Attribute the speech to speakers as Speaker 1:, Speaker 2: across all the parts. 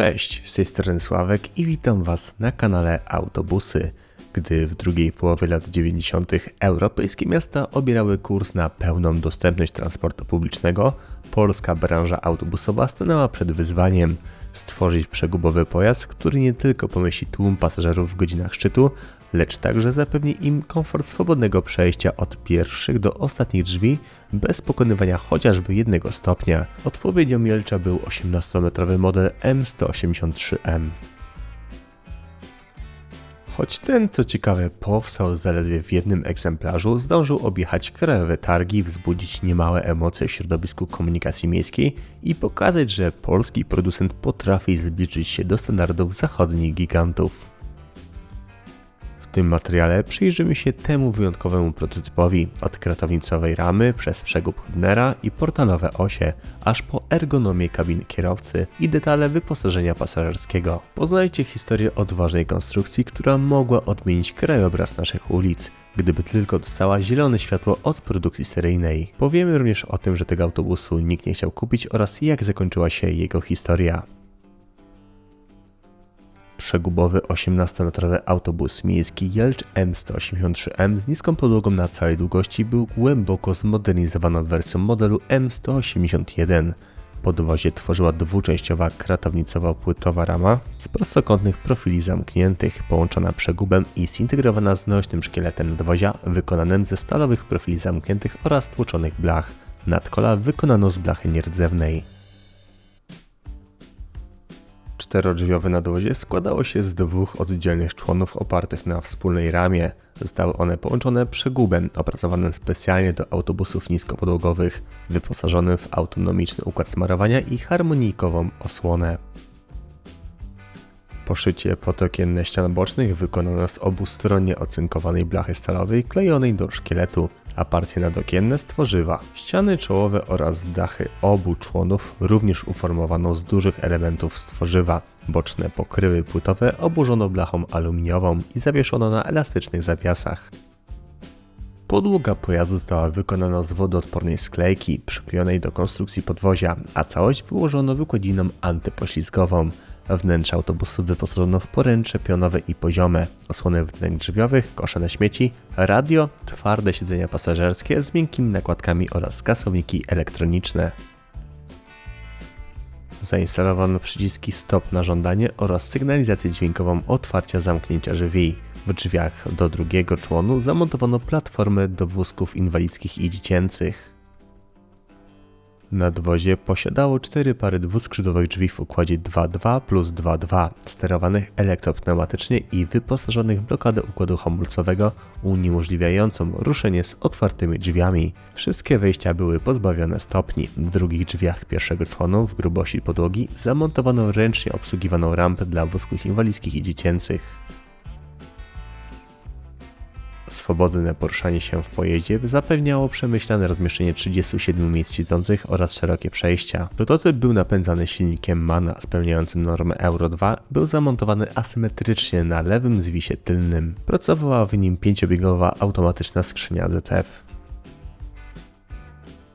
Speaker 1: Cześć, z tej strony Sławek i witam Was na kanale Autobusy. Gdy w drugiej połowie lat 90. europejskie miasta obierały kurs na pełną dostępność transportu publicznego, polska branża autobusowa stanęła przed wyzwaniem stworzyć przegubowy pojazd, który nie tylko pomieści tłum pasażerów w godzinach szczytu, lecz także zapewni im komfort swobodnego przejścia od pierwszych do ostatnich drzwi bez pokonywania chociażby jednego stopnia. Odpowiedzią Mielcza był 18-metrowy model M183M. Choć ten, co ciekawe, powstał zaledwie w jednym egzemplarzu, zdążył objechać krajowe targi, wzbudzić niemałe emocje w środowisku komunikacji miejskiej i pokazać, że polski producent potrafi zbliżyć się do standardów zachodnich gigantów. Tym materiale przyjrzymy się temu wyjątkowemu prototypowi, od kratownicowej ramy przez przegub Hübnera i portalowe osie, aż po ergonomię kabiny kierowcy i detale wyposażenia pasażerskiego. Poznajcie historię odważnej konstrukcji, która mogła odmienić krajobraz naszych ulic, gdyby tylko dostała zielone światło od produkcji seryjnej. Powiemy również o tym, że tego autobusu nikt nie chciał kupić oraz jak zakończyła się jego historia. Przegubowy 18-metrowy autobus miejski Jelcz M183M z niską podłogą na całej długości był głęboko zmodernizowaną wersją modelu M181. Podwozie tworzyła dwuczęściowa kratownicowo-płytowa rama z prostokątnych profili zamkniętych, połączona przegubem i zintegrowana z nośnym szkieletem nadwozia wykonanym ze stalowych profili zamkniętych oraz tłoczonych blach. Nadkola wykonano z blachy nierdzewnej. Czterodrzwiowe nadwozie składało się z dwóch oddzielnych członów opartych na wspólnej ramie. Zostały one połączone przegubem opracowanym specjalnie do autobusów niskopodłogowych, wyposażonym w autonomiczny układ smarowania i harmonijkową osłonę. Poszycie potokienne ścian bocznych wykonano z obustronnie ocynkowanej blachy stalowej klejonej do szkieletu, a partie nadokienne z tworzywa. Ściany czołowe oraz dachy obu członów również uformowano z dużych elementów z tworzywa. Boczne pokrywy płytowe oburzono blachą aluminiową i zawieszono na elastycznych zawiasach. Podłoga pojazdu została wykonana z wodoodpornej sklejki przyklejonej do konstrukcji podwozia, a całość wyłożono wykładziną antypoślizgową. Wnętrze autobusu wyposażono w poręcze pionowe i poziome, osłony wnęk drzwiowych, kosze na śmieci, radio, twarde siedzenia pasażerskie z miękkimi nakładkami oraz kasowniki elektroniczne. Zainstalowano przyciski stop na żądanie oraz sygnalizację dźwiękową otwarcia zamknięcia drzwi. W drzwiach do drugiego członu zamontowano platformę do wózków inwalidzkich i dziecięcych. Nadwozie posiadało cztery pary dwuskrzydłowych drzwi w układzie 2.2 plus 2.2, sterowanych elektropneumatycznie i wyposażonych w blokadę układu hamulcowego uniemożliwiającą ruszenie z otwartymi drzwiami. Wszystkie wejścia były pozbawione stopni. W drugich drzwiach pierwszego członu w grubości podłogi zamontowano ręcznie obsługiwaną rampę dla wózków inwalidzkich i dziecięcych. Swobodne poruszanie się w pojeździe zapewniało przemyślane rozmieszczenie 37 miejsc siedzących oraz szerokie przejścia. Prototyp był napędzany silnikiem MANA spełniającym normę Euro 2, był zamontowany asymetrycznie na lewym zwisie tylnym. Pracowała w nim pięciobiegowa automatyczna skrzynia ZF.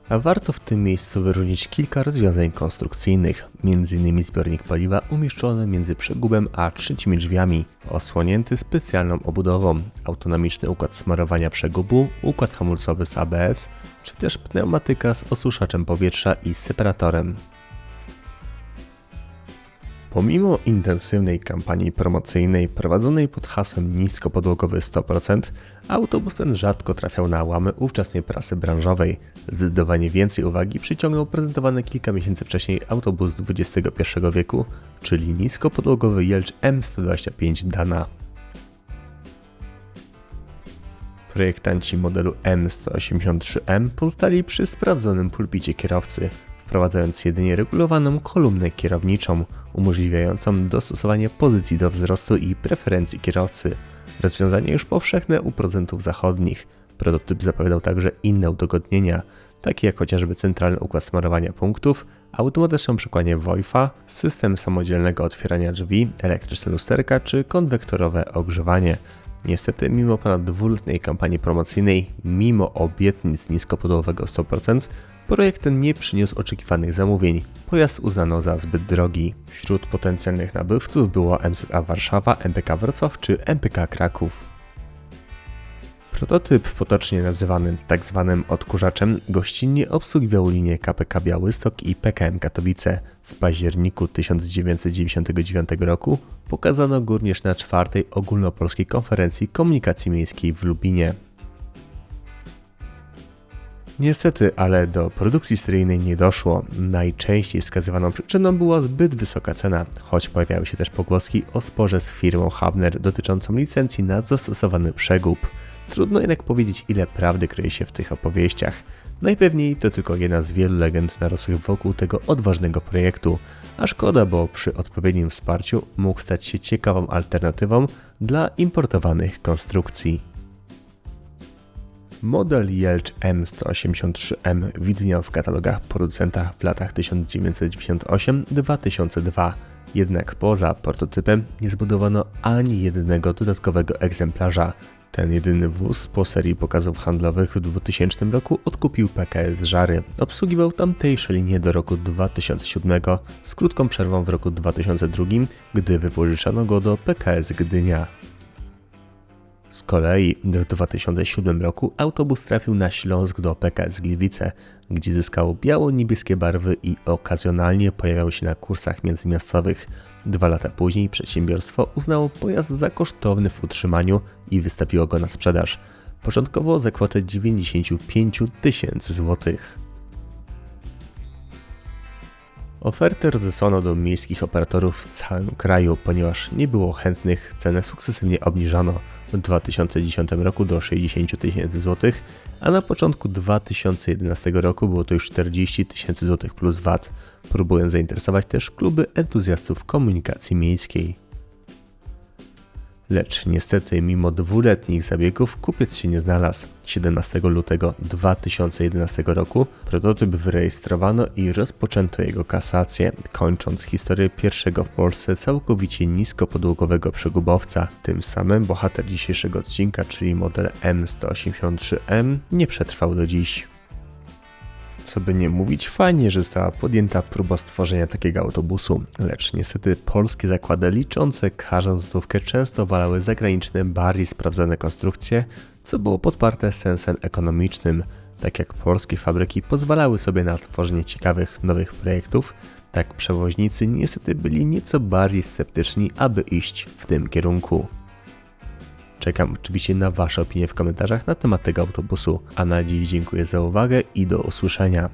Speaker 1: A warto w tym miejscu wyróżnić kilka rozwiązań konstrukcyjnych, m.in. zbiornik paliwa umieszczony między przegubem a trzecimi drzwiami, osłonięty specjalną obudową, autonomiczny układ smarowania przegubu, układ hamulcowy z ABS, czy też pneumatyka z osuszaczem powietrza i separatorem. Pomimo intensywnej kampanii promocyjnej prowadzonej pod hasłem niskopodłogowy 100%, autobus ten rzadko trafiał na łamy ówczesnej prasy branżowej. Zdecydowanie więcej uwagi przyciągnął prezentowany kilka miesięcy wcześniej autobus XXI wieku, czyli niskopodłogowy Jelcz M125 Dana. Projektanci modelu M183M pozostali przy sprawdzonym pulpicie kierowcy, wprowadzając jedynie regulowaną kolumnę kierowniczą, umożliwiającą dostosowanie pozycji do wzrostu i preferencji kierowcy. Rozwiązanie już powszechne u producentów zachodnich. Prototyp zapowiadał także inne udogodnienia, takie jak chociażby centralny układ smarowania punktów, automatyczne przekładanie Wi-Fi, system samodzielnego otwierania drzwi, elektryczne lusterka czy konwektorowe ogrzewanie. Niestety, mimo ponad dwuletniej kampanii promocyjnej, mimo obietnic niskopodłowego 100%, Projekt ten nie przyniósł oczekiwanych zamówień. Pojazd uznano za zbyt drogi. Wśród potencjalnych nabywców było MZA Warszawa, MPK Wrocław czy MPK Kraków. Prototyp, potocznie nazywany tzw. Tak odkurzaczem, gościnnie obsługiwał linię KPK Białystok i PKM Katowice. W październiku 1999 roku pokazano go również na czwartej ogólnopolskiej konferencji komunikacji miejskiej w Lubinie. Niestety, ale do produkcji seryjnej nie doszło. Najczęściej wskazywaną przyczyną była zbyt wysoka cena, choć pojawiały się też pogłoski o sporze z firmą Habner dotyczącą licencji na zastosowany przegub. Trudno jednak powiedzieć, ile prawdy kryje się w tych opowieściach. Najpewniej to tylko jedna z wielu legend narosłych wokół tego odważnego projektu, a szkoda, bo przy odpowiednim wsparciu mógł stać się ciekawą alternatywą dla importowanych konstrukcji. Model Jelcz M183M widniał w katalogach producenta w latach 1998-2002, jednak poza prototypem nie zbudowano ani jednego dodatkowego egzemplarza. Ten jedyny wóz po serii pokazów handlowych w 2000 roku odkupił PKS Żary. Obsługiwał tamtejsze linie do roku 2007 z krótką przerwą w roku 2002, gdy wypożyczano go do PKS Gdynia. Z kolei w 2007 roku autobus trafił na Śląsk do PKS Gliwice, gdzie zyskał biało-niebieskie barwy i okazjonalnie pojawiał się na kursach międzymiastowych. Dwa lata później przedsiębiorstwo uznało pojazd za kosztowny w utrzymaniu i wystawiło go na sprzedaż, początkowo za kwotę 95 tysięcy złotych. Ofertę rozesłano do miejskich operatorów w całym kraju, ponieważ nie było chętnych, cenę sukcesywnie obniżano w 2010 roku do 60 tysięcy złotych, a na początku 2011 roku było to już 40 tysięcy złotych plus VAT, próbując zainteresować też kluby entuzjastów komunikacji miejskiej. Lecz niestety, mimo dwuletnich zabiegów, kupiec się nie znalazł. 17 lutego 2011 roku prototyp wyrejestrowano i rozpoczęto jego kasację, kończąc historię pierwszego w Polsce całkowicie niskopodłogowego przegubowca. Tym samym bohater dzisiejszego odcinka, czyli model M183M, nie przetrwał do dziś. Co by nie mówić, fajnie, że została podjęta próba stworzenia takiego autobusu, lecz niestety polskie zakłady liczące każdą złotówkę często walały zagraniczne, bardziej sprawdzone konstrukcje, co było podparte sensem ekonomicznym. Tak jak polskie fabryki pozwalały sobie na tworzenie ciekawych, nowych projektów, tak przewoźnicy niestety byli nieco bardziej sceptyczni, aby iść w tym kierunku. Czekam oczywiście na Wasze opinie w komentarzach na temat tego autobusu. A na dziś dziękuję za uwagę i do usłyszenia.